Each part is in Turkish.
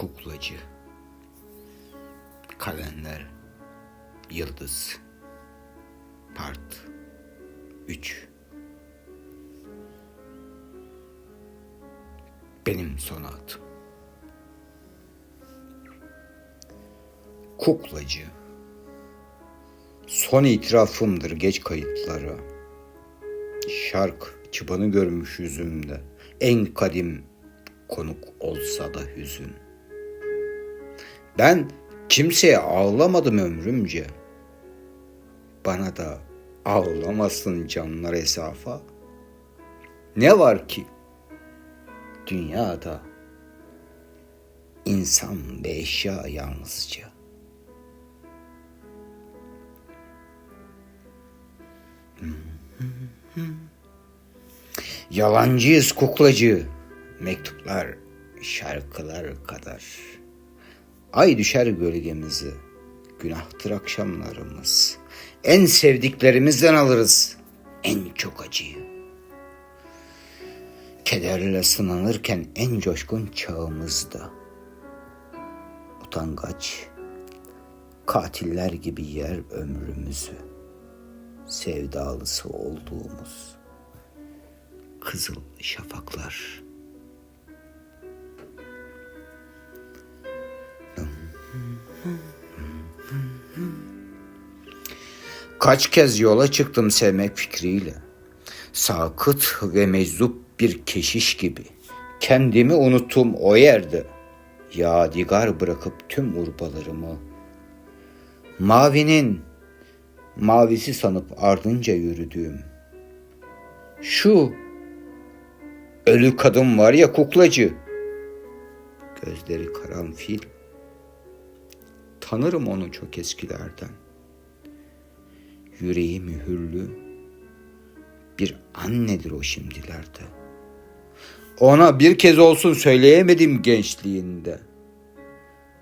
Kuklacı Kalender Yıldız Part 3 Benim sonatım Kuklacı Son itirafımdır geç kayıtlara. Şark çıbanı görmüş yüzümde En kadim konuk olsa da hüzün ben kimseye ağlamadım ömrümce. Bana da ağlamasın canlar hesafa. Ne var ki dünyada insan ve eşya yalnızca. Yalancıyız kuklacı. Mektuplar, şarkılar kadar. Ay düşer gölgemizi, günahtır akşamlarımız. En sevdiklerimizden alırız en çok acıyı. Kederle sınanırken en coşkun çağımızda. Utangaç, katiller gibi yer ömrümüzü. Sevdalısı olduğumuz kızıl şafaklar.'' Kaç kez yola çıktım sevmek fikriyle. Sakıt ve meczup bir keşiş gibi. Kendimi unuttum o yerde. Yadigar bırakıp tüm urbalarımı. Mavinin mavisi sanıp ardınca yürüdüğüm. Şu ölü kadın var ya kuklacı. Gözleri karanfil. Tanırım onu çok eskilerden yüreği mühürlü bir annedir o şimdilerde. Ona bir kez olsun söyleyemedim gençliğinde.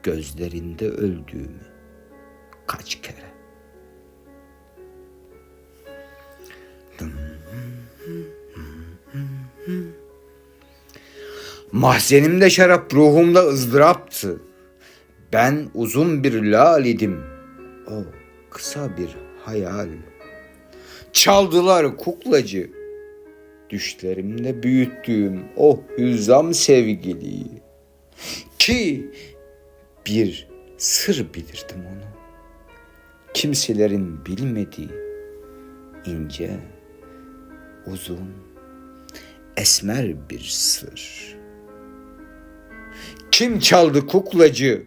Gözlerinde öldüğümü kaç kere. Mahzenimde şarap ruhumda ızdıraptı. Ben uzun bir lal idim. O kısa bir hayal. Çaldılar kuklacı. Düşlerimde büyüttüğüm o hüzam sevgiliyi. Ki bir sır bilirdim onu. Kimselerin bilmediği ince, uzun, esmer bir sır. Kim çaldı kuklacı?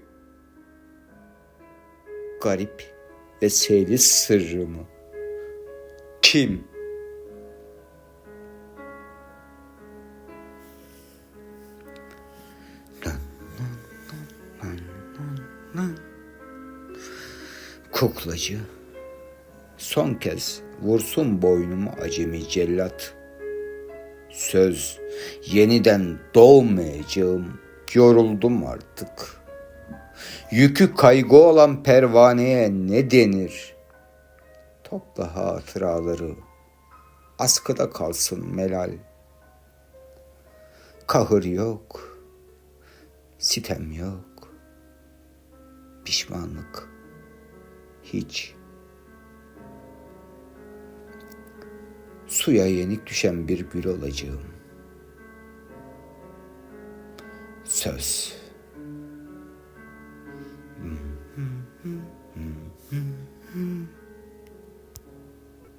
Garip ve seyli sırrımı. Kim? Kuklacı son kez vursun boynumu acemi cellat. Söz yeniden doğmayacağım yoruldum artık.'' Yükü kaygı olan pervaneye ne denir? Topla hatıraları, askıda kalsın melal. Kahır yok, sitem yok, pişmanlık hiç. Suya yenik düşen bir gül olacağım. Söz.